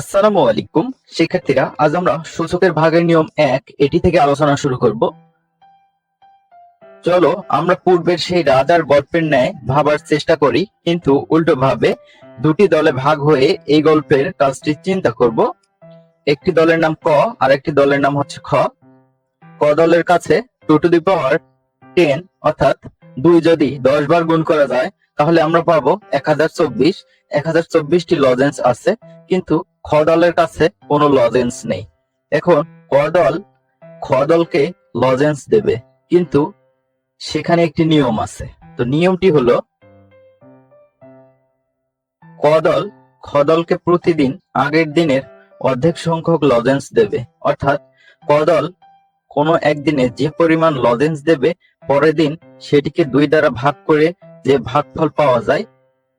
আসসালামু আলাইকুম। শিক্ষার্থীরা, আজ আমরা সূচকের ভাগের নিয়ম এক, এটি থেকে আলোচনা শুরু করব। চলো, আমরা পূর্বের সেই রাজার গল্পের ন্যায় ভাবার চেষ্টা করি, কিন্তু উল্টো ভাবে দুটি দলে ভাগ হয়ে এই গল্পের কাজটি চিন্তা করব। একটি দলের নাম ক, আর একটি দলের নাম হচ্ছে খ। ক দলের কাছে two to the power ten অর্থাৎ দুই যদি দশ বার গুণ করা যায়, তাহলে আমরা পাবো এক হাজার চব্বিশ। এক হাজার চব্বিশটি লজেন্স আছে, কিন্তু খ দলের কাছে কোনো লজেন্স নেই। এখন ক দল খ দলকে লজেন্স দেবে, কিন্তু সেখানে একটি নিয়ম আছে। তো নিয়মটি হলো ক দল খ দলকে প্রতিদিন আগের দিনের অর্ধেক সংখ্যক লজেন্স দেবে। অর্থাৎ ক দল কোনো একদিনে যে পরিমাণ লজেন্স দেবে, পরের দিন সেটিকে দুই দ্বারা ভাগ করে যে ভাগফল পাওয়া যায়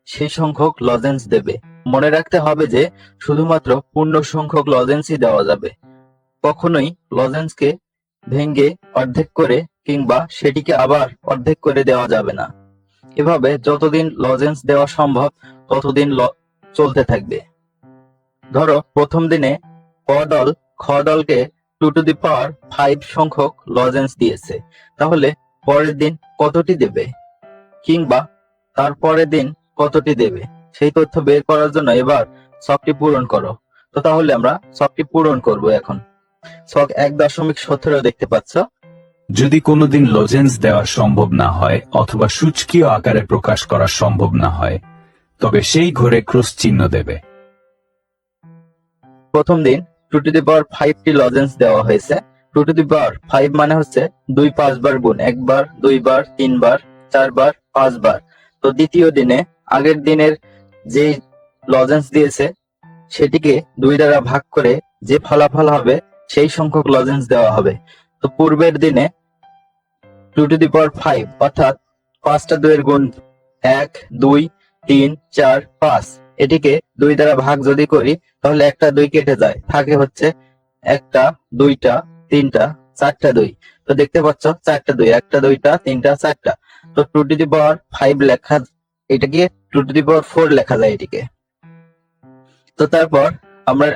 সেই সংখ্যক লজেন্স দেবে। মনে রাখতে হবে যে শুধুমাত্র পূর্ণ সংখ্যক লজেন্সই দেওয়া যাবে। কখনোই লজেন্সকে ভেঙ্গে অর্ধেক করে কিংবা সেটিকে আবার অর্ধেক করে দেওয়া যাবে না। এভাবে যতদিন লজেন্স দেওয়া সম্ভব, ততদিন চলতে থাকবে। ধরো, প্রথম দিনে ক দল দলকে two to the power five সংখ্যক লজেন্স দিয়েছে। তাহলে পরের দিন কতটি দেবে? কিংবা তার পরের দিন কতটি দেবে? সেই তথ্য বের করার জন্য এবার ছকটি পূরণ করো। তো তাহলে আমরা ছকটি পূরণ করব এখন। ছক এক দশমিক সতেরো দেখতে পাচ্ছ। যদি কোনোদিন লজেন্স দেওয়া সম্ভব না হয় অথবা সূচকীয় আকারে প্রকাশ করা সম্ভব না হয় তবে সেই ঘরে ক্রস চিহ্ন দেবে। প্রথম দিন টু টু দি পাওয়ার ফাইভটি লজেন্স দেওয়া হয়েছে। Two to the power five মানে হচ্ছে দুই পাঁচবার গুণ একবার দুইবার তিনবার চারবার পাঁচবার। তো দ্বিতীয় দিনে আগের দিনের যে লজেন্স দিয়েছে, সেটিকে দুই দ্বারা ভাগ করে যে ফলাফল হবে, সেই সংখ্যক লজেন্স দেওয়া হবে। তো পূর্বের দিনে two to the power five অর্থাৎ পাঁচটা দুইয়ের গুণ এক, দুই, তিন, চার, পাঁচ, এটিকে দুই দ্বারা ভাগ যদি করি, তাহলে একটা দুই কেটে যায়। থাকে হচ্ছে একটা, দুইটা, তিনটা, চারটা দুই। তো দেখতে পাচ্ছ, চারটা দুই, একটা, দুইটা, তিনটা, চারটা। তো two to the power five লেখা এটাকে two to the power four লেখা যায় এটিকে তো তারপর আমরা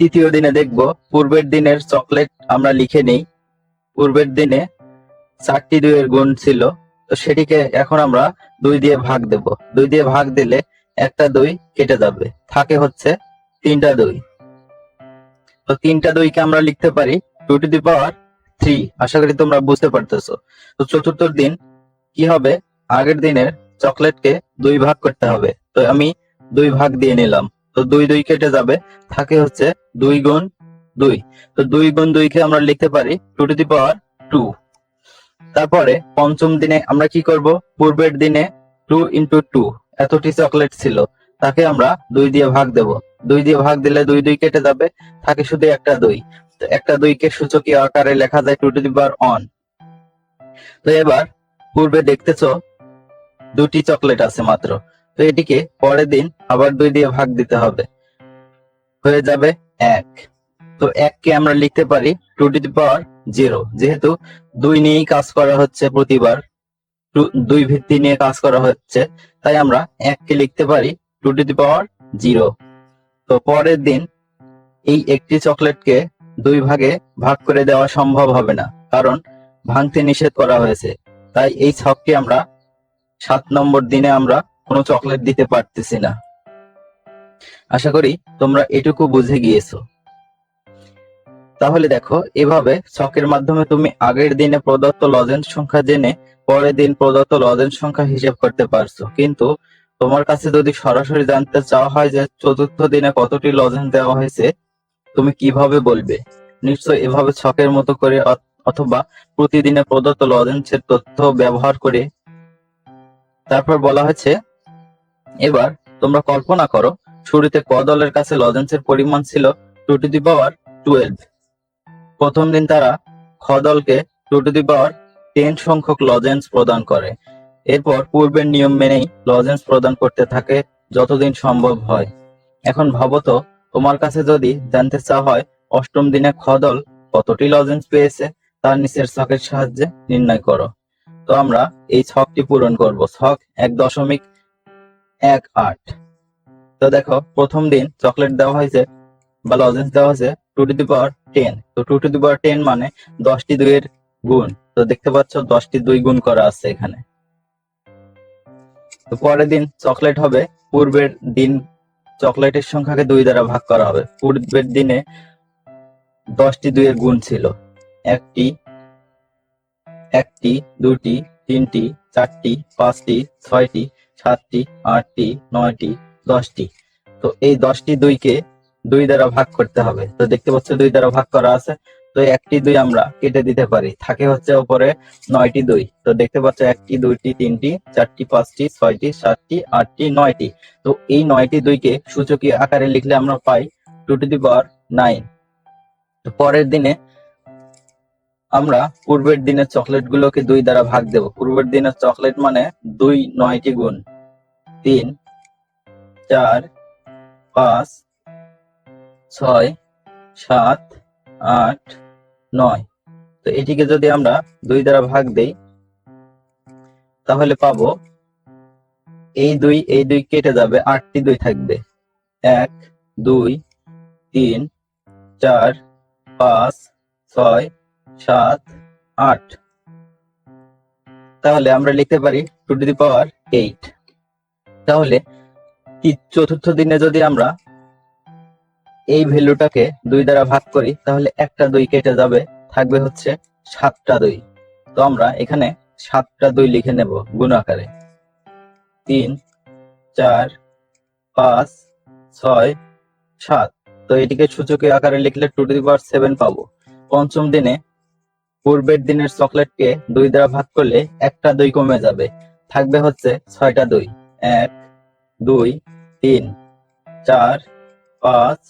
তৃতীয় দিনে দেখব, পূর্বের দিনের চকলেট আমরা লিখে নেই। পূর্বের দিনে চারটি দুইয়ের গুণ ছিল, তো সেটিকে এখন আমরা দুই দিয়ে ভাগ দেব। দুই দিয়ে ভাগ দিলে একটা দুই কেটে যাবে। থাকে হচ্ছে তিনটা দুই। তো তিনটা দুইকে আমরা লিখতে পারি two to the power three আশা করি তোমরা বুঝতে পারতেছো। তো চতুর্থ দিন কি হবে? আগের দিনের চকলেটকে দুই ভাগ করতে হবে। তো আমি দুই ভাগ দিয়ে নিলাম। তো দুই দুই কেটে যাবে। থাকে হচ্ছে দুই গুণ দুই। তো দুই গুণ দুইকে আমরা লিখতে পারি two to the power two. তারপরে পঞ্চম দিনে আমরা কি করব? পূর্বের দিনে টু ইন্টু টু, এতটি চকলেট ছিল। তাকে আমরা দুই দিয়ে ভাগ দেব। দুই দিয়ে ভাগ দিলে দুই দুই কেটে যাবে। থাকে শুধু একটা দুই। তো একটা দুইকে সূচকীয় আকারে লেখা যায় two to the power one তো এবার পূর্বে দেখতেছো দুটি চকলেট আছে মাত্র। তো এটিকে পরের দিন আবার দুই দিয়ে ভাগ দিতে হবে। হয়ে যাবে এক। তো এককে আমরা লিখতে পারি two to the power zero. যেহেতু দুই নিয়েই কাজ করা হচ্ছে প্রতিবার দুই ভিত্তি নিয়ে কাজ করা হচ্ছে, তাই আমরা এককে লিখতে পারি two to the power zero. তো পরের দিন এই একটি চকলেটকে দুই ভাগে ভাগ করে দেওয়া সম্ভব হবে না, কারণ ভাঙতে নিষেধ করা হয়েছে। তাই এই ছককে আমরা সাত নম্বর দিনে আমরা কোনো চকলেট দিতে পারতেছি না। আশা করি তোমরা এটুকু বুঝে গিয়েছো। তাহলে দেখো, এভাবে ছকের মাধ্যমে তুমি আগের দিনে প্রদত্ত লজেন্স সংখ্যা জেনে পরের দিন প্রদত্ত লজেন্স সংখ্যা হিসেব করতে পারছ। কিন্তু তোমার কাছে যদি সরাসরি জানতে চাওয়া হয় যে চতুর্থ দিনে কতটি লজেন্স দেওয়া হয়েছে, তুমি কীভাবে বলবে? নিশ্চয় এভাবে ছকের মতো করে অথবা প্রতিদিনে প্রদত্ত লজেন্সের তথ্য ব্যবহার করে তারপর বলা হয়েছে, এবার তোমরা কল্পনা করো, শুরুতে ক দলের কাছে লজেন্সের পরিমাণ ছিল two to the power twelve প্রথম দিন তারা খ দলকে two to the power ten সংখ্যক লজেন্স প্রদান করে। এরপর পূর্বের নিয়ম মেনেই লজেন্স প্রদান করতে থাকে যতদিন সম্ভব হয়। এখন ভাবো তো, তোমার কাছে যদি জানতে চাওয়া হয়, অষ্টম দিনে খ দল কতটি লজেন্স পেয়েছে, তার নিচের ছকের সাহায্যে নির্ণয় করো। তো আমরা এই ছকটি পূরণ করব। ছক এক দশমিক এক আট। তো দেখো, প্রথম দিন চকলেট দেওয়া হয়েছে বা লজেন্স দেওয়া হয়েছে two to the power ten. তো two to the power ten মানে দশটি দুইয়ের গুণ। তো দেখতে পাচ্ছ, দশটি দুই গুণ করা আছে এখানে। তো পরের দিন চকলেট হবে, পূর্বের দিন চকলেটের সংখ্যাকে দুই দ্বারা ভাগ করা হবে। পূর্বের দিনে দশটি দুইয়ের গুণ ছিল। একটি একটি, দুটি, তিনটি, চারটি, পাঁচটি, ছয়টি, সাতটি, আটটি, নয়টি, দশটি। তো এই দশটি দুইকে দুই দ্বারা ভাগ করতে হবে। তো দেখতে পাচ্ছ দুই দ্বারা ভাগ করা আছে। তো একটি দুই আমরা কেটে দিতে পারি। থাকে হচ্ছে উপরে নয়টি দুই। তো দেখতে পাচ্ছ একটি, দুইটি, তিনটি, চারটি, পাঁচটি, ছয়টি, সাতটি, আটটি, নয়টি। তো এই নয়টি দুইকে সূচকীয় আকারে লিখলে আমরা পাই two to the power nine. পরের দিনে আমরা পূর্বের দিনের চকলেট গুলোকে দুই দ্বারা ভাগ দেব। পূর্বের দিনের চকলেট মানে দুই নয়টি গুণ। তিন, চার, পাঁচ, ছয়, সাত, আট, নয়। তো এটিকে যদি আমরা দুই দ্বারা ভাগ দেই, তাহলে পাবো এই দুই এই দুই কেটে যাবে, আটটি দুই থাকবে। এক, দুই, তিন, চার, পাঁচ, ছয় সাত, আট। তাহলে আমরা লিখতে পারি two to the power eight. তাহলে চতুর্থ দিনে যদি আমরা এই ভ্যালুটাকে দুই দ্বারা ভাগ করি, তাহলে একটা দুই কেটে যাবে, থাকবে হচ্ছে সাতটা দুই। তো আমরা এখানে সাতটা দুই লিখে নেব গুণ আকারে। তিন, চার, পাঁচ, ছয়, সাত। তো এটিকে সূচকীয় আকারে লিখলে two to the power seven পাবো। পঞ্চম দিনে পূর্বের দিনের চকলেটকে দুই দ্বারা ভাগ করলে একটা দুই কমে যাবে। থাকবে হচ্ছে ছয়টা দুই। এক, দুই, তিন, চার, পাঁচ,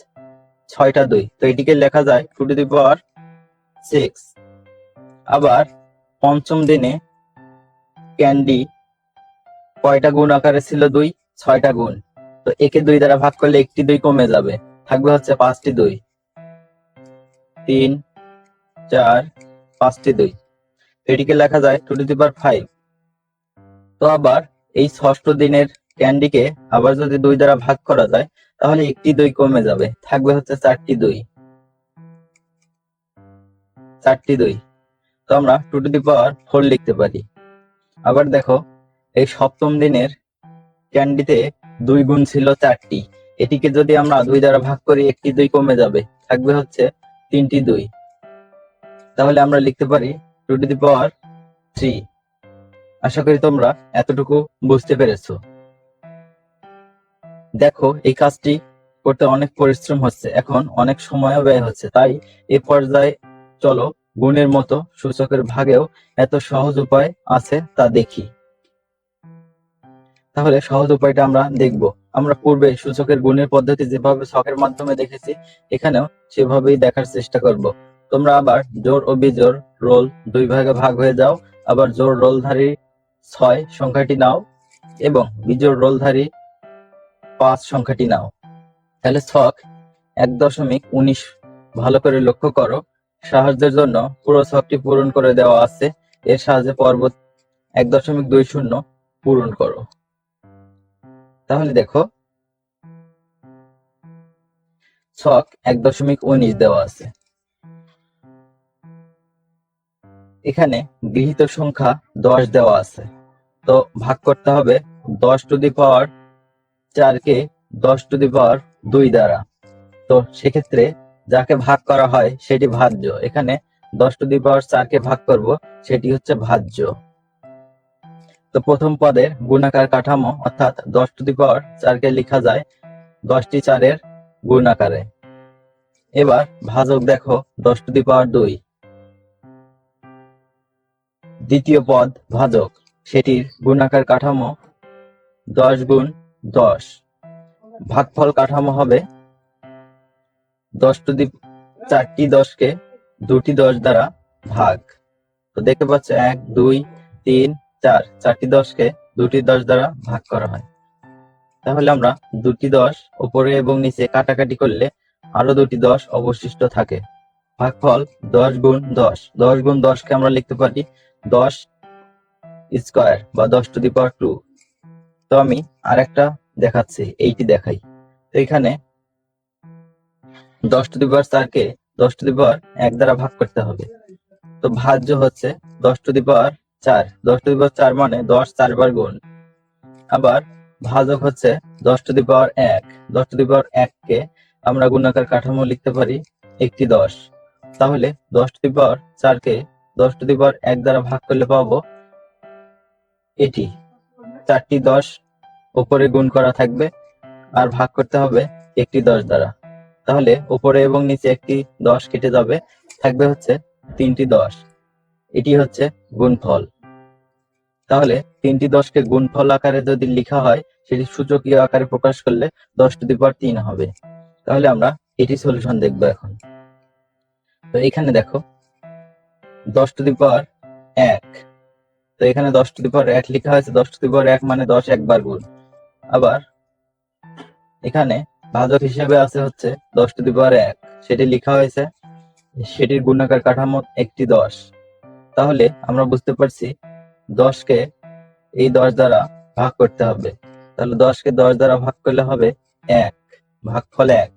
ছয়টা দুই। তো এটিকে লেখা যায় two to the power six আবার পঞ্চম দিনে ক্যান্ডি কয়টা গুণ আকারে ছিল দুই? ছয়টা গুণ। তো একে দুই দ্বারা ভাগ করলে একটি দুই কমে যাবে। থাকবে হচ্ছে পাঁচটি দুই। তিন, চার পাঁচটি দুই এটিকে লেখা যায় two to the power five. তো আবার এই ষষ্ঠ দিনের ক্যান্ডিকে আবার যদি দুই দ্বারা ভাগ করা যায়, তাহলে একটি দুই কমে যাবে। থাকবে হচ্ছে চারটি দুই। চারটি দুই। তো আমরা two to the power four লিখতে পারি। আবার দেখো, এই সপ্তম দিনের ক্যান্ডিতে দুই গুণ ছিল চারটি। এটিকে যদি আমরা দুই দ্বারা ভাগ করি, একটি দুই কমে যাবে। থাকবে হচ্ছে তিনটি দুই। তাহলে আমরা লিখতে পারি two to the power three. আশা করি তোমরা এতটুকু বুঝতে পেরেছ। দেখো, এই কাজটি করতে অনেক পরিশ্রম হচ্ছে, এখন অনেক সময়ও ব্যয় হচ্ছে। তাই এই পর্যায়ে চলো, গুণের মতো সূচকের ভাগেও এত সহজ উপায় আছে তা দেখি। তাহলে সহজ উপায়টা আমরা দেখব। আমরা পূর্বে সূচকের গুণের পদ্ধতি যেভাবে ছকের মাধ্যমে দেখেছি, এখানেও সেভাবেই দেখার চেষ্টা করব। তোমরা আবার জোর ও বিজোর রোল দুই ভাগে ভাগ হয়ে যাও। আবার জোর রোলধারী ছয় সংখ্যাটি নাও এবং বিজোর রোলধারী পাঁচ সংখ্যাটি নাও। তাহলে ছক এক দশমিক উনিশ ভালো করে লক্ষ্য করো। সাহায্যের জন্য পুরো ছকটি পূরণ করে দেওয়া আছে। এর সাহায্যে পর্বত এক দশমিক দুই শূন্য পূরণ করো। তাহলে দেখো, ছক এক দশমিক উনিশ দেওয়া আছে। এখানে গৃহীত সংখ্যা দশ দেওয়া আছে। তো ভাগ করতে হবে দশ টু দি পাওয়ার চারকে দশ টু দি পাওয়ার দুই দ্বারা। তো সেক্ষেত্রে যাকে ভাগ করা হয় সেটি ভাজ্য। এখানে দশ টু দি পাওয়ার চারকে ভাগ করব, সেটি হচ্ছে ভাজ্য। তো প্রথম পদের গুণাকার কাঠামো অর্থাৎ দশ টু দি পাওয়ার চারকে লেখা যায় দশটি চারের গুণাকারে। এবার ভাজক দেখো, দশ টু দি পাওয়ার দুই। দ্বিতীয় পদ ভাজক। সেটির গুণাকার কাঠামো দশ গুণ দশ। ভাগফল কাঠামো হবে দশ টু চারটি দশকে দুটি দশ দ্বারা ভাগ। তো দেখতে পাচ্ছ, এক, দুই, তিন, চার, চারটি দশকে দুটি দশ দ্বারা ভাগ করা হয়। তাহলে আমরা দুটি দশ উপরে এবং নিচে কাটাকাটি করলে আরও দুটি দশ অবশিষ্ট থাকে। ভাগফল দশ গুণ দশ। দশ গুণ দশকে আমরা লিখতে পারি দশ স্কোয়ার বা দশ টু দি পাওয়ার টু। তো আমি আরেকটা দেখাচ্ছি, এইটি দেখাই। তো এখানে দশ টু দি পাওয়ার চারকে দশ টু দি পাওয়ার এক দ্বারা ভাগ করতে হবে। তো ভাজ্য হচ্ছে দশ টু দি পাওয়ার চার। দশ টু দি পাওয়ার চার মানে দশ চারবার গুণ। আবার ভাজক হচ্ছে দশ টু দি পাওয়ার এক। দশ টু দি পাওয়ার এককে আমরা গুণাকার কাঠামো লিখতে পারি একটি দশ। তাহলে দশ টু দি পাওয়ার চারকে দশ টু দি পাওয়ার এক দ্বারা ভাগ করলে পাবো। এটি চারটি দশ উপরে গুণ করা থাকবে আর ভাগ করতে হবে একটি দশ দ্বারা। তাহলে উপরে এবং নিচে একটি দশ কেটে যাবে, থাকবে হচ্ছে তিনটি দশ। এটি হচ্ছে গুণফল। তাহলে তিনটি দশকে গুণফল আকারে যদি লেখা হয়, সেটি সূচকীয় আকারে প্রকাশ করলে দশ টু দি পাওয়ার তিন হবে। তাহলে আমরা এটি সলিউশন দেখব এখন। তো এখানে দেখো দশ টু দি পাওয়ার এক। তো এখানে দশ টু দি পাওয়ার এক লেখা হয়েছে, দশ টু দি পাওয়ার এক মানে দশ একবার গুণ। আবার এখানে ভাজক হিসেবে আছে হচ্ছে দশ টু দি পাওয়ার এক। সেটি লেখা হয়েছে, সেটির গুণাকার কাঠামো একটি দশ। তাহলে আমরা বুঝতে পারছি দশকে এই দশ দ্বারা ভাগ করতে হবে। তাহলে দশকে দশ দ্বারা ভাগ করলে হবে এক, ভাগফল এক।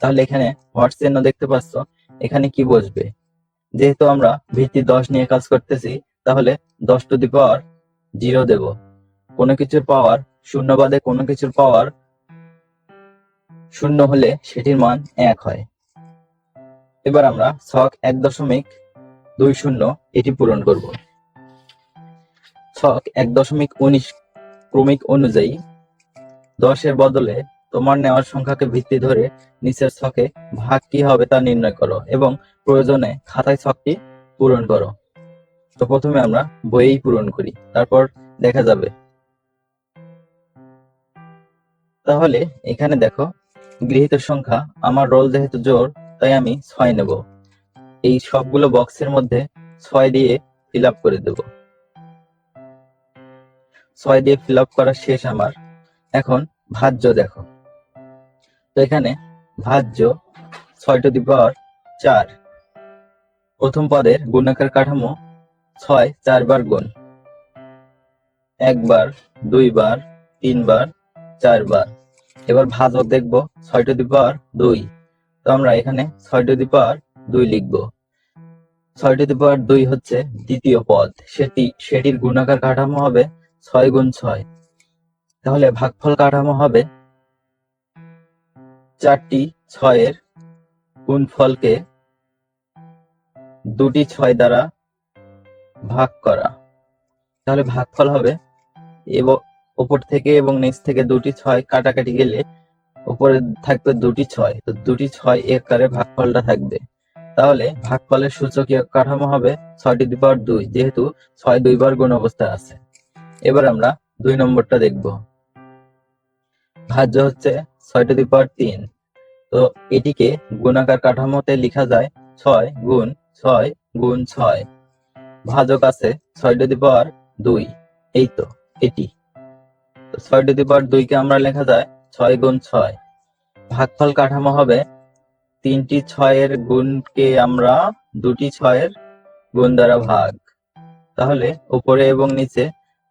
তাহলে এখানে হট চিহ্ন দেখতে পাচ্ছ, এখানে কি বসবে? যেহেতু আমরা ভিত্তি দশ নিয়ে কাজ করতেছি, তাহলে দশ টু দি পাওয়ার জিরো দেব। কোনো কিছুর পাওয়ার শূন্য বাদে কোনো কিছুর পাওয়ার শূন্য হলে সেটির মান এক হয়। এবার আমরা ছক এক দশমিক দুই শূন্য এটি পূরণ করব। ছক এক দশমিক উনিশ ক্রমিক অনুযায়ী দশের বদলে তোমার নেওয়ার সংখ্যাকে ভিত্তি ধরে নিচের ছকে ভাগ কি হবে তা নির্ণয় করো এবং প্রয়োজনে খাতায় ছকটি পূরণ করো। তো প্রথমে আমরা বইয়েই পূরণ করি, তারপর দেখা যাবে। তাহলে এখানে দেখো, গৃহীত সংখ্যা আমার রোল যেহেতু জোর, তাই আমি ছয় নেব। এই সবগুলো বক্সের মধ্যে ছয় দিয়ে ফিল আপ করে দেব। ছয় দিয়ে ফিল আপ করা শেষ আমার। এখন ভাজ্য দেখো। তো এখানে ভাজ্য ছয় টু দি পাওয়ার চার। প্রথম পদের গুণাকার কাঠামো ছয় চারবার গুণ। একবার দুইবার তিনবার চারবার এবার ভাজক দেখব ছয় টু দি পাওয়ার দুই। তো আমরা এখানে ছয় টু দি পাওয়ার দুই লিখব। ছয় টু দি পাওয়ার দুই হচ্ছে দ্বিতীয় পদ। সেটি, সেটির গুণাকার কাঠামো হবে ছয় গুণ ছয়। তাহলে ভাগফল কাঠামো হবে চারটি ছয়ের গুণফলকে দুটি ছয় দ্বারা ভাগ করা। তাহলে ভাগফল হবে এবং, ওপর থেকে এবং নিচ থেকে দুটি ছয় কাটাকাটি গেলে উপরে থাকবে দুটি ছয়। তো দুটি ছয় একারে ভাগফলটা থাকবে। তাহলে ভাগফলের সূচকীয় কাঠামো হবে ছয় টু দুই, যেহেতু ছয় দুইবার গুণ অবস্থায় আছে। এবার আমরা দুই নম্বরটা দেখব। ভাজ্য হচ্ছে ছয় টু পাওয়ার তিন। তো এটিকে গুণাকার কাঠামোতে লেখা যায় ছয় গুণ ছয় গুণ ছয়। ভাজক আছে ছয় টু দি পাওয়ার দুই, এই তো এটি। ছয় টু দি দুইকে আমরা লেখা যায় ছয় গুণ ছয়। ভাগফল কাঠামো হবে তিনটি ছয়ের গুণকে আমরা দুটি ছয়ের গুণ দ্বারা ভাগ। তাহলে উপরে এবং নিচে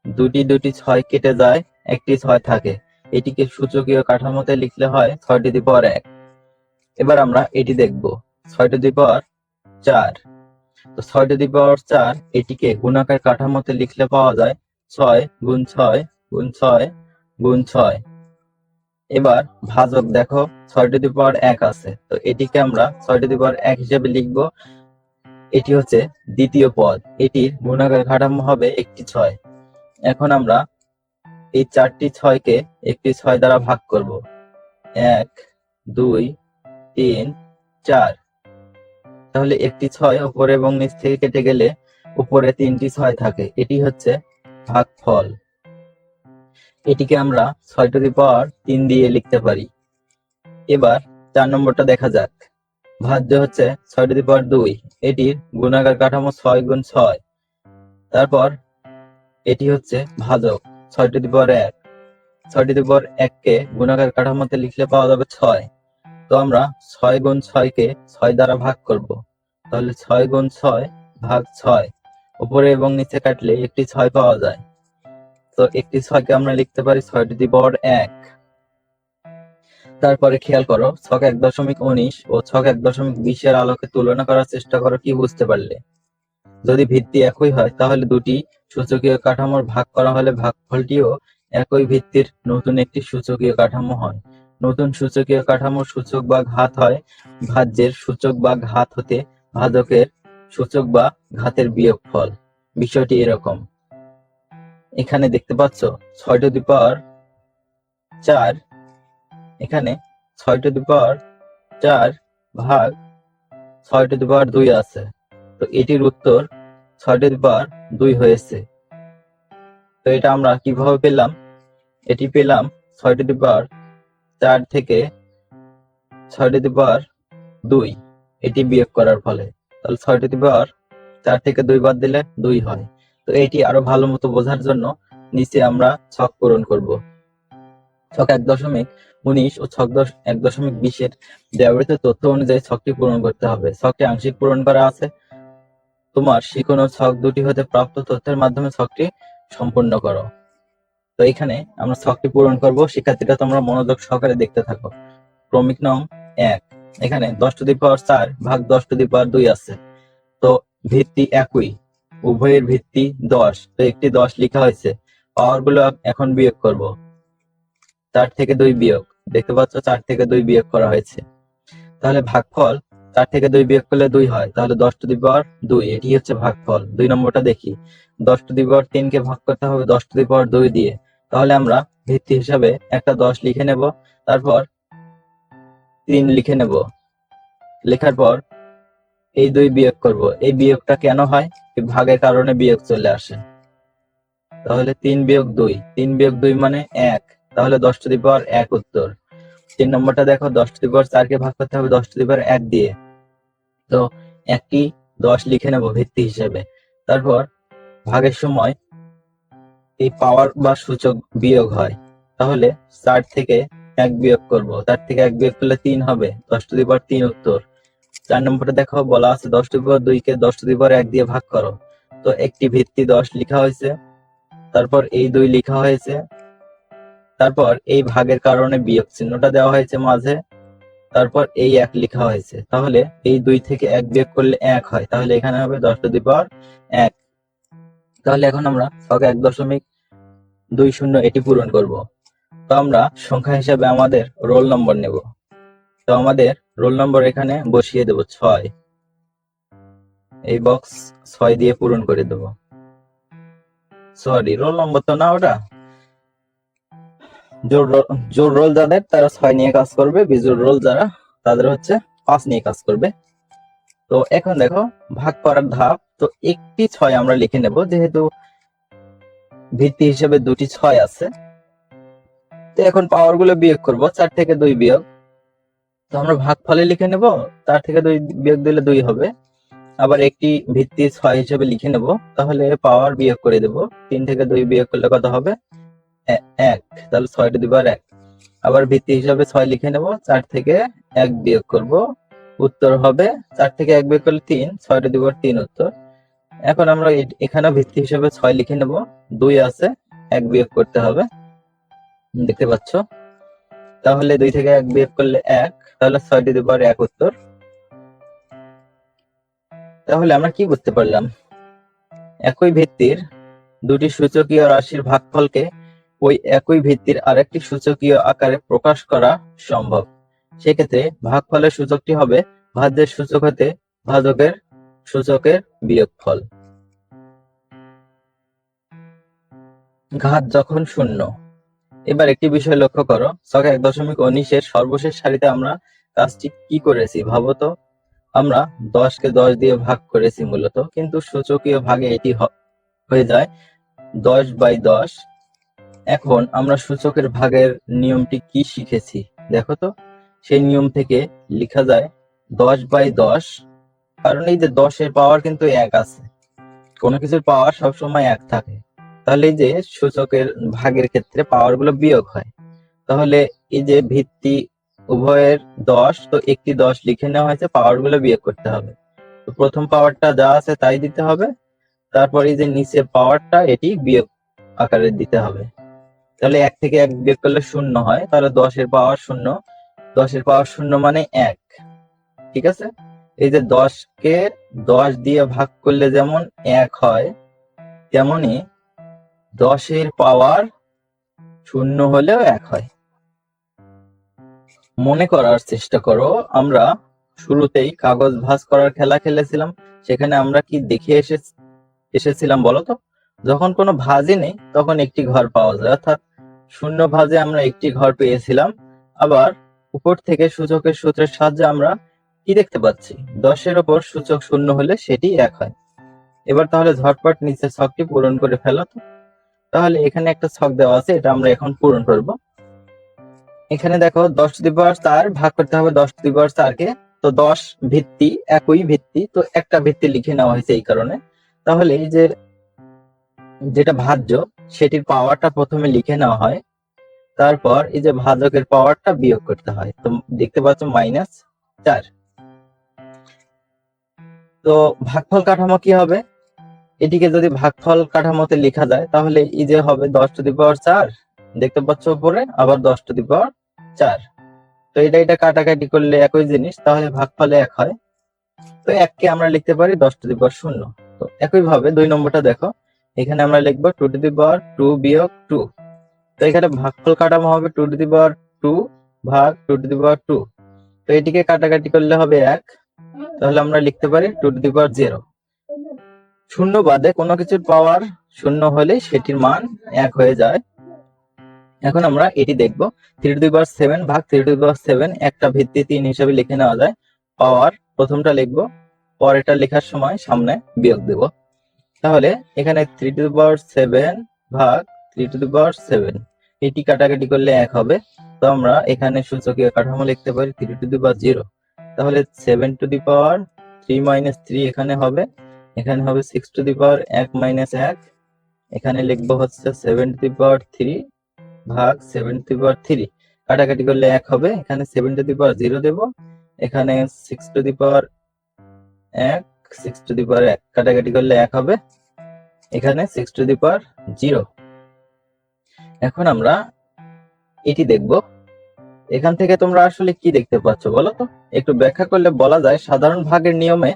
দুটি দুটি ছয় কেটে যায়, একটি ছয় থাকে। এটিকে সূচকীয় কাঠামোতে লিখলে হয় ছয় টু দি পাওয়ার এক। এবার আমরা এটি দেখব। ছয় টু দি পাওয়ার চার। তো ছয় টু দি পাওয়ার চার, এটিকে গুণাকার কাঠামোতে লিখলে পাওয়া যায় ছয় গুণ ছয় গুণ ছয় গুণ ছয়। এবার ভাজক দেখো ছয় টু দি পাওয়ার এক আছে। তো এটিকে আমরা ছয় টু দি পাওয়ার এক হিসেবে লিখব। এটি হচ্ছে দ্বিতীয় পদ। এটির গুণাকার কাঠামো হবে একটি ছয়। এখন আমরা এই চারটি ছয়কে একটি ছয় দ্বারা ভাগ করব। এক, দুই তিন, চার। তাহলে একটি ছয় উপরে এবং নিচ থেকে কেটে গেলে উপরে তিনটি ছয় থাকে। এটি হচ্ছে ভাগফল। এটিকে আমরা ছয় টু দি পাওয়ার তিন দিয়ে লিখতে পারি। এবার চার নম্বরটা দেখা যাক। ভাজ্য হচ্ছে ছয় টু দি পাওয়ার দুই। এটির গুণাকার কাঠামো ছয় গুণ ছয়। তারপর এটি হচ্ছে ভাজক, ছয় টু দি পাওয়ার এক। ছয় টু দি পাওয়ার এককে গুণাকার কাঠামোতে লিখলে পাওয়া যাবে ছয়। তো আমরা ছয় গুণ ছয়কে ছয় দ্বারা ভাগ করব। তাহলে ছয় গুণ ছয় ভাগ ছয়। উপরে এবং নিচে কাটলে একটি ছয় পাওয়া যায়। তো একটি ছয়কে আমরা লিখতে পারি ছয় টু দি পাওয়ার এক। তারপরে খেয়াল করো, ছক এক দশমিক উনিশ ও ছক এক দশমিক বিশের আলোকে তুলনা করার চেষ্টা করো কি বুঝতে পারলে। যদি ভিত্তি একই হয়, তাহলে দুটি সূচকীয় কাঠামোর ভাগ করা হলে ভাগফলটিও একই ভিত্তির নতুন একটি সূচকীয় কাঠামো হয়। নতুন সূচকীয় কাঠামোর সূচক বা ঘাত হয়, ভাজ্যের সূচক বা ঘাত হতে ভাজকের সূচক বা ঘাতের বিয়োগ ফল বিষয়টি এরকম। এখানে দেখতে পাচ্ছ, ছয় টু দি পাওয়ার চার। এখানে ছয় টু দি পাওয়ার চার ভাগ ছয় টু দি পাওয়ার দুই আছে। তো এটির উত্তর ছয় টু দি পাওয়ার দুই হয়েছে। তো এটা আমরা কীভাবে পেলাম? এটি পেলাম ছয় টু দি পাওয়ার চার থেকে ছয় টু দি পাওয়ার দুই, এটি বিয়োগ করার ফলে। তাহলে ছয় টু দি পাওয়ার চার থেকে দুই বাদ দিলে দুই হয়। তো এটি আরও ভালো মতো বোঝার জন্য নিচে আমরা ছক পূরণ করব। ছক এক দশমিক উনিশ ও ছক দশ এক দশমিক বিশের ব্যবহৃত তথ্য অনুযায়ী ছকটি পূরণ করতে হবে। ছকটি আংশিক পূরণ করা আছে। তোমার শিকোনো ছক দুটি হতে প্রাপ্ত তথ্যের মাধ্যমে ছকটি সম্পূর্ণ করো। তো এখানে আমরা ছকটি পূরণ করব। শিক্ষার্থীরা তোমরা মনোযোগ সহকারে দেখতে থাকো। ক্রমিক নং এক। এখানে দশ টু দি পাওয়ার চার ভাগ দশ টু দি পাওয়ার দুই আছে। তো ভিত্তি একই। উভয়ের ভিত্তি দশ। তো একটি দশ লেখা হয়েছে। পাওয়ারগুলো এখন বিয়োগ করব। চার থেকে দুই বিয়োগ। দেখতে পাচ্ছ, চার থেকে দুই বিয়োগ করা হয়েছে। তাহলে ভাগফল চার থেকে দুই বিয়োগ করলে দুই হয়, তাহলে দশ টু দি পাওয়ার দুই, এটি হচ্ছে ভাগফল। দুই নম্বরটা দেখি। দশ টু দি পাওয়ার তিনকে ভাগ করতে হবে দশ টু দি পাওয়ার দুই দিয়ে। তাহলে আমরা ভিত্তি হিসাবে একটা দশ লিখে নেব, তারপর তিন লিখে নেব। লেখার পর এই দুই বিয়োগ করব। এই বিয়োগটা কেন হয়? এই ভাগের কারণে বিয়োগ চলে আসে। তাহলে তিন বিয়োগ দুই, তিন বিয়োগ দুই মানে এক, তাহলে দশ টু দি পাওয়ার এক উত্তর। তিন নম্বরটা দেখো, দশ টু দি পাওয়ার চারকে ভাগ করতে হবে দশ টু দি পাওয়ার এক দিয়ে। তো একটি দশ লিখে নেব ভিত্তি হিসেবে। তারপর ভাগের সময় এই পাওয়ার বা সূচক বিয়োগ হয়, তাহলে চার থেকে এক বিয়োগ করব। তার থেকে এক বিয়োগ করলে তিন হবে, দশ টু দি পাওয়ার তিন উত্তর। চার নম্বরটা দেখো, বলা আছে দশ টু দি পাওয়ার দুইকে দশ টু দি পাওয়ার এক দিয়ে ভাগ করো। তো একটি ভিত্তি দশ লিখা হয়েছে, তারপর এই দুই লিখা হয়েছে, তারপর এই ভাগের কারণে বিয়োগ চিহ্নটা দেওয়া হয়েছে মাঝে। তারপর এই এক লেখা হয়েছে। তাহলে এই দুই থেকে এক বিয়োগ করলে এক হয়। তাহলে এখানে হবে দশ টু দি পাওয়ার এক। তাহলে এখন আমরা ছক এক দশমিক দুই শূন্য এটি পূরণ করব। তো আমরা সংখ্যা হিসাবে আমাদের রোল নম্বর নেব। তো আমাদের রোল নম্বর এখানে বসিয়ে দেব ছয়। এই বক্স ছয় দিয়ে পূরণ করে দেব। সরি, রোল নম্বর তো না ওটা? জোর রোল যাদের, তারা ছয় নিয়ে কাজ করবে। বিজোর রোল যারা, তাদের হচ্ছে পাঁচ নিয়ে কাজ করবে। তো এখন দেখো, ভাগ করার ধাপ। তো একটি ছয় আমরা লিখে নেব, যেহেতু ভিত্তি হিসেবে দুটি ছয় আছে। তো এখন পাওয়ারগুলো বিয়োগ করব, চার থেকে দুই বিয়োগ। তো আমরা ভাগ ফলে লিখে নেব, চার থেকে দুই বিয়োগ দিলে দুই হবে। আবার একটি ভিত্তি ছয় হিসেবে লিখে নেব, তাহলে পাওয়ার বিয়োগ করে দেব। তিন থেকে দুই বিয়োগ করলে কত হবে? এক। তাহলে ছয় টু দিবার এক। আবার ভিত্তি হিসাবে ছয় লিখে নেব, চার থেকে এক বিয়োগ করব। উত্তর হবে চার থেকে এক বিয়োগ করলে তিন ছয় টু দিবার তিন উত্তর। এখন আমরা এখানে ভিত্তি হিসাবে ছয় লিখে নেব, দুই আছে, এক বিয়োগ করতে হবে। দেখতে পাচ্ছ? তাহলে দুই থেকে এক বিয়োগ করলে এক, তাহলে ছয় টু দিবার এক উত্তর। তাহলে আমরা কি বুঝতে পারলাম? একই ভিত্তির দুটি সূচকীয় রাশির ভাগফলকে ওই একই ভিত্তির আরেকটি সূচকীয় আকারে প্রকাশ করা সম্ভব। সেক্ষেত্রে ভাগফলের সূচকটি হবে ভাজ্যের সূচক হতে ভাজকের সূচকের বিয়োগফল। ঘাত যখন শূন্য। এবার একটি বিষয় লক্ষ্য করো। ছক এক দশমিক উনিশের সর্বশেষ সারিতে আমরা কাজটি কি করেছি ভাবো তো? আমরা দশকে দশ দিয়ে ভাগ করেছি মূলত, কিন্তু সূচকীয় ভাগে এটি হয়ে যায় দশ বাই দশ এখন আমরা সূচকের ভাগের নিয়মটি কি শিখেছি? দেখো তো, সেই নিয়ম থেকে লেখা যায় দশ বাই দশ, কারণ এই যে দশের পাওয়ার কিন্তু এক আছে। কোনো কিছুর পাওয়ার সবসময় এক থাকে। তাহলে এই যে সূচকের ভাগের ক্ষেত্রে পাওয়ারগুলো বিয়োগ হয়। তাহলে এই যে ভিত্তি উভয়ের দশ, তো একটি দশ লিখে নেওয়া হয়েছে পাওয়ারগুলো বিয়োগ করতে হবে। তো প্রথম পাওয়ারটা যা আছে তাই দিতে হবে। তারপর এই যে নিচের পাওয়ারটা, এটি বিয়োগ আকারে দিতে হবে। তাহলে এক থেকে এক বিয়োগ করলে শূন্য হয়, তাহলে দশের পাওয়ার শূন্য। দশের পাওয়ার শূন্য মানে এক, ঠিক আছে? এই যে দশকে দশ দিয়ে ভাগ করলে যেমন এক হয়, তেমনি দশের পাওয়ার শূন্য হলেও এক হয়। মনে করার চেষ্টা করো, আমরা শুরুতেই কাগজ ভাঁজ করার খেলা খেলেছিলাম, সেখানে আমরা কি দেখে এসে এসেছিলাম বলো তো? যখন কোনো ভাজই নেই, তখন একটি ঘর পাওয়া যায়। অর্থাৎ শূন্য ভাজে আমরা একটি ঘর পেয়েছিলাম। আবার উপর থেকে সূচকের সূত্রের সাহায্যে আমরা কি দেখতে পাচ্ছি? দশের ওপর সূচক শূন্য হলে সেটি এক হয়। এবার তাহলে ঝটপট নিচের ছকটি পূরণ করে ফেলো তো। তাহলে এখানে একটা ছক দেওয়া আছে, এটা আমরা এখন পূরণ করব। এখানে দেখো দশ টু দি পাওয়ার চার ভাগ করতে হবে দশ টু দি তো দশ ভিত্তি, একই ভিত্তি, তো একটা ভিত্তি লিখে নেওয়া হয়েছে এই কারণে। তাহলে এই যে যেটা ভাজ্য, সেটির পাওয়ারটা প্রথমে লিখে নেওয়া হয়। তারপর এই যে ভাজকের পাওয়ারটা বিয়োগ করতে হয়। তো দেখতে পাচ্ছ মাইনাস চার। তো ভাগফল কাঠামো কি হবে? এটিকে যদি ভাগফল কাঠামোতে লেখা যায়, তাহলে এই যে হবে দশ টু দি পাওয়ার চার। দেখতে পাচ্ছ উপরে, আবার দশ টু দি পাওয়ার চার। তো এটা এটা কাটাকাটি করলে একই জিনিস, তাহলে ভাগফলে এক হয়। তো এককে আমরা লিখতে পারি দশ টু দি পাওয়ার শূন্য। তো একই ভাবে দুই নম্বরটা দেখো। এখানে আমরা লিখব two to the power two বিয়োগ টু তো এখানে ভাগফল কাঠামো হবে two to the power two ভাগ two to the power two তো এটিকে কাটাকাটি করলে হবে এক। তাহলে আমরা লিখতে পারি two to the power zero শূন্য বাদে কোনো কিছুর পাওয়ার শূন্য হলে সেটির মান এক হয়ে যায়। এখন আমরা এটি দেখব। Three to the power seven ভাগ three to the power seven একটা ভিত্তি তিন হিসাবে লিখে নেওয়া যায়। পাওয়ার প্রথমটা লিখব, পরেরটা লেখার সময় সামনে বিয়োগ দেব। তাহলে এখানে থ্রি টু পাওয়ার সেভেন ভাগ থ্রি টু পাওয়ার সেভেন এটি কাটাকাটি করলে এক হবে। তো আমরা এখানে সূচকীয় কাঠামো লিখতে পারি three to the power zero তাহলে seven to the power three minus three এখানে হবে। এখানে হবে সিক্স টু দি পাওয়ার এক মাইনাস এক। এখানে লিখব হচ্ছে seven to the power three ভাগ seven to the power three কাটাকাটি করলে এক হবে। এখানে seven to the power zero দেবো। এখানে সিক্স টু দি পাওয়ার এক সিক্স টু দি পাওয়ার এক কাটাকাটি করলে এক হবে। এখানে six to the power zero এখন আমরা এটি দেখব। এখান থেকে তোমরা আসলে কি দেখতে পাচ্ছ বলো তো? একটু ব্যাখ্যা করলে বলা যায়, সাধারণ ভাগের নিয়মে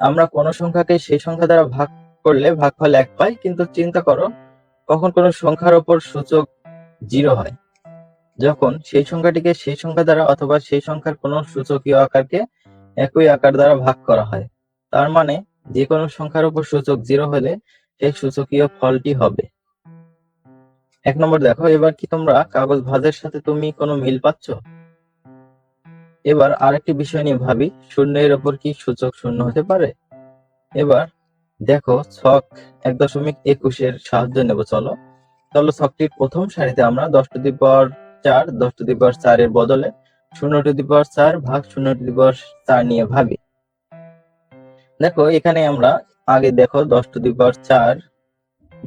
আমরা কোন সংখ্যাকে সেই সংখ্যা দ্বারা ভাগ করলে ভাগফল এক পাই, কিন্তু চিন্তা করো, কখন কোন সংখ্যার ওপর সূচক জিরো হয়। যখন সেই সংখ্যাটিকে সেই সংখ্যা দ্বারা অথবা সেই সংখ্যার কোন সূচকীয় আকারকে একই আকার দ্বারা ভাগ করা হয়। তার মানে যে কোনো সংখ্যার উপর সূচক জিরো হলে সেই সূচকীয় ফলটি হবে। এক নম্বর দেখো, এবার কি তোমরা কাগজ ভাজের সাথে তুমি কোনো মিল পাচ্ছ? এবার আরেকটি বিষয় নিয়ে ভাবি, শূন্যের ওপর কি সূচক শূন্য হতে পারে? এবার দেখো, ছক এক দশমিক একুশের সাহায্য নেব, চলো। চলো ছকটির প্রথম সারিতে আমরা দশ টু দি পাওয়ার চার, দশ টু দি পাওয়ার চারের বদলে শূন্য টু দি পাওয়ার চার ভাগ শূন্য টু দি পাওয়ার চার নিয়ে ভাবি। দেখো, এখানে আমরা আগে দেখো দশ টু দি পাওয়ার চার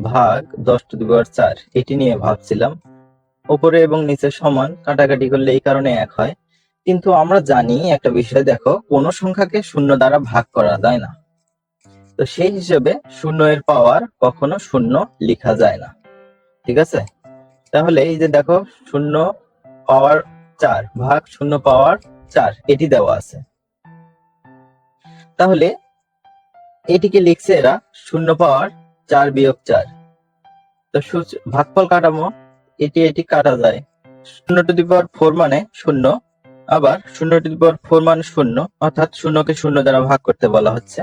ভাগ দশ টু দি পাওয়ার চার, এটি নিয়ে ভাবছিলাম। উপরে এবং নিচে সমান, কাটাকাটি করলে এই কারণে এক হয়। কিন্তু আমরা জানি একটা বিষয়, দেখো, কোন সংখ্যাকে শূন্য দ্বারা ভাগ করা যায় না। তো সেই হিসেবে শূন্য এর পাওয়ার কখনো শূন্য লেখা যায় না। ঠিক আছে? তাহলে এই যে দেখো, শূন্য পাওয়ার চার ভাগ শূন্য পাওয়ার চার, এটি দেওয়া আছে। তাহলে এটিকে লিখছে এরা শূন্য পাওয়ার চার বিয়োগ চার। তো ভাগফল কাটামো এটি এটি কাটা যায়। শূন্য টু দি পাওয়ার ফোর মানে শূন্য, আবার শূন্য টু দি পাওয়ার ফোর মানে শূন্য, অর্থাৎ শূন্যকে শূন্য দ্বারা ভাগ করতে বলা হচ্ছে।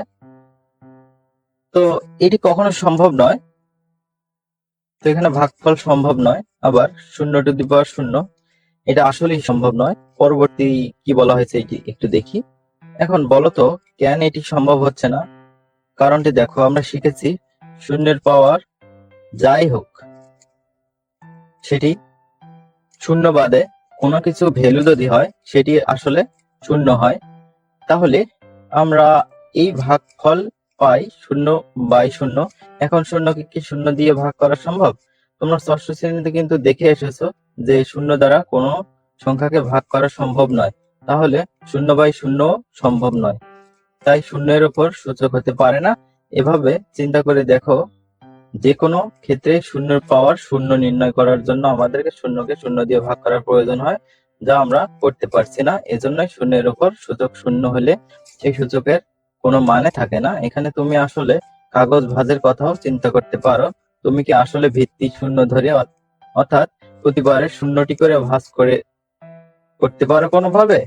তো এটি কখনো সম্ভব নয়। তো এখানে ভাগফল সম্ভব নয়, আবার শূন্য টু দি পাওয়ার শূন্য, এটা আসলেই সম্ভব নয়। পরবর্তী কি বলা হয়েছে এটি একটু দেখি। এখন বলো তো, কেন এটি সম্ভব হচ্ছে না? কারণটি দেখো, আমরা শিখেছি শূন্যের পাওয়ার যাই হোক, সেটি শূন্য বাদে কোনো কিছু ভ্যালু যদি হয়, সেটি আসলে শূন্য হয়। তাহলে আমরা এই ভাগফল পাই শূন্য বাই শূন্য। এখন শূন্যকে কি শূন্য দিয়ে ভাগ করা সম্ভব? তোমরা ষষ্ঠ শ্রেণীতে কিন্তু দেখে এসেছ যে শূন্য দ্বারা কোনো সংখ্যাকে ভাগ করা সম্ভব নয়। তাহলে শূন্য বাই শূন্য সম্ভব নয়। তাই শূন্যের উপর সূচক হতে পারে না। এভাবে চিন্তা করে দেখো যে কোনো ক্ষেত্রে শূন্যের পাওয়ার শূন্য নির্ণয় করার জন্য আমাদেরকে শূন্যকে শূন্য দিয়ে ভাগ করার প্রয়োজন হয়, যা আমরা করতে পারছি না। এজন্যই শূন্যের উপর সূচক শূন্য হলে সেই সূচকের কোনো মানে থাকে না। এখানে তুমি আসলে কাগজ ভাঁজের কথাও চিন্তা করতে পারো। তুমি কি আসলে ভিত্তি শূন্য ধরে অর্থাৎ প্রতিবারে শূন্যটি করে ভাঁজ করে করতে পারো কোনোভাবে?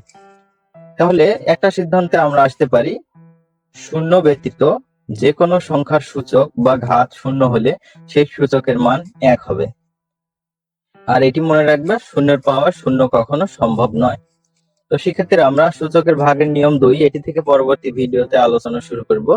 তাহলে একটা সিদ্ধান্তে আমরা আসতে পারি, শূন্য ব্যতীত যে কোনো সংখ্যার সূচক বা ঘাত শূন্য হলে সেই সূচকের মান এক হবে। আর এটি মনে রাখবে, শূন্যের পাওয়া শূন্য কখনো সম্ভব নয়। তো সেক্ষেত্রে আমরা সূচকের ভাগের নিয়ম দুই, এটি থেকে পরবর্তী ভিডিওতে আলোচনা শুরু করব।